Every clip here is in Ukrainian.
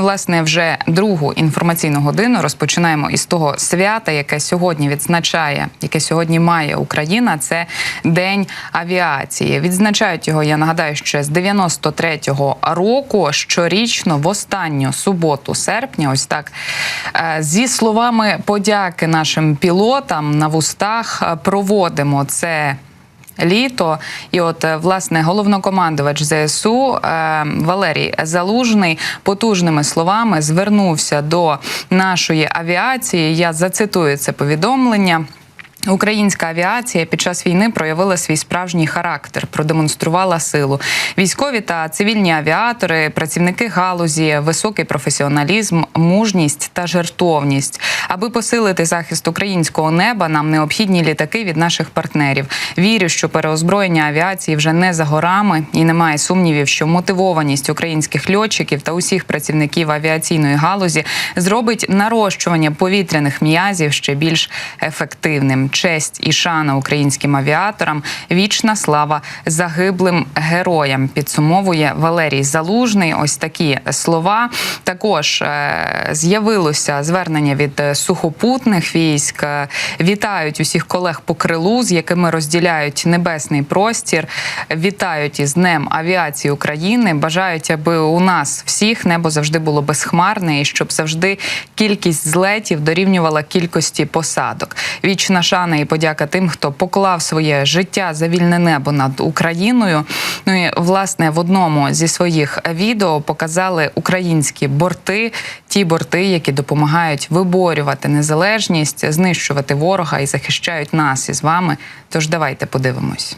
Власне, вже другу інформаційну годину розпочинаємо із того свята, яке сьогодні відзначає, яке сьогодні має Україна. Це День авіації. Відзначають його. Я нагадаю, ще з 93-го року щорічно в останню суботу серпня. Ось так е, зі словами подяки нашим пілотам на вустах е, проводимо це літо. І от е, власне головнокомандувач ЗСУ е, Валерій Залужний потужними словами звернувся до нашої авіації. Я зацитую це повідомлення. Українська авіація під час війни проявила свій справжній характер, продемонструвала силу. Військові та цивільні авіатори, працівники галузі, високий професіоналізм, мужність та жертовність. Аби посилити захист українського неба, нам необхідні літаки від наших партнерів. Вірю, що переозброєння авіації вже не за горами, і немає сумнівів, що мотивованість українських льотчиків та усіх працівників авіаційної галузі зробить нарощування повітряних м'язів ще більш ефективним. Честь і шана українським авіаторам, вічна слава загиблим героям. Підсумовує Валерій Залужний. Ось такі слова. Також е, з'явилося звернення від е, сухопутних військ. Е, Вітають усіх колег по крилу, з якими розділяють небесний простір. Вітають із Днем авіації України. Бажають, аби у нас всіх небо завжди було безхмарне і щоб завжди кількість злетів дорівнювала кількості посадок. Вічна шана і подяка тим, хто поклав своє життя за вільне небо над Україною. Ну і власне в одному зі своїх відео показали українські борти, ті борти, які допомагають виборювати незалежність, знищувати ворога і захищають нас із вами. Тож давайте подивимось.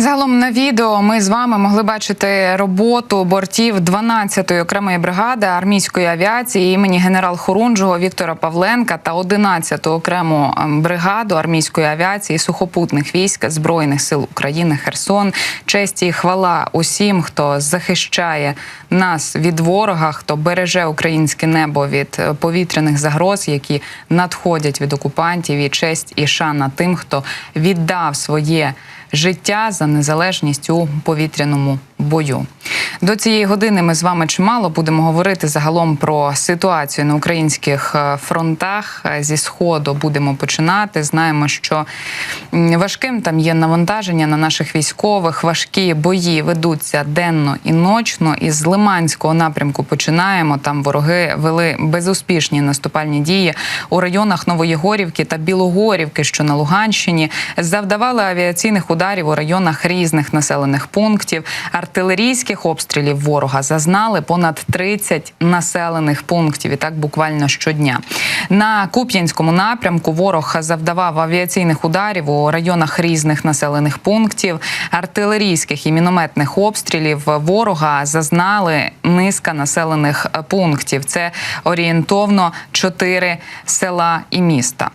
Загалом на відео ми з вами могли бачити роботу бортів 12-ї окремої бригади армійської авіації імені генерал Хорунжого Віктора Павленка та 11-ту окрему ем, бригаду армійської авіації сухопутних військ збройних сил України Херсон. Честь і хвала усім, хто захищає нас від ворога, хто береже українське небо від е, повітряних загроз, які надходять від окупантів. І честь і шана тим, хто віддав своє життя за незалежність у повітряному бою. До цієї години ми з вами чимало будемо говорити загалом про ситуацію на українських е, фронтах. Е, Зі сходу будемо починати. Знаємо, що важким там є навантаження на наших військових. Важкі бої ведуться денно і ночно. Із Лиманського напрямку починаємо. Там вороги вели безуспішні наступальні дії у районах Новоєгорівки та Білогорівки, що на Луганщині, завдавали авіаційних ударів у районах різних населених пунктів. артилерійських обстрілів ворога зазнали понад 30 населених пунктів. І так буквально щодня. На Куп'янському напрямку ворог завдавав авіаційних ударів у районах різних населених пунктів. Артилерійських і мінометних обстрілів ворога зазнали низка населених пунктів. Це орієнтовно чотири села і міста.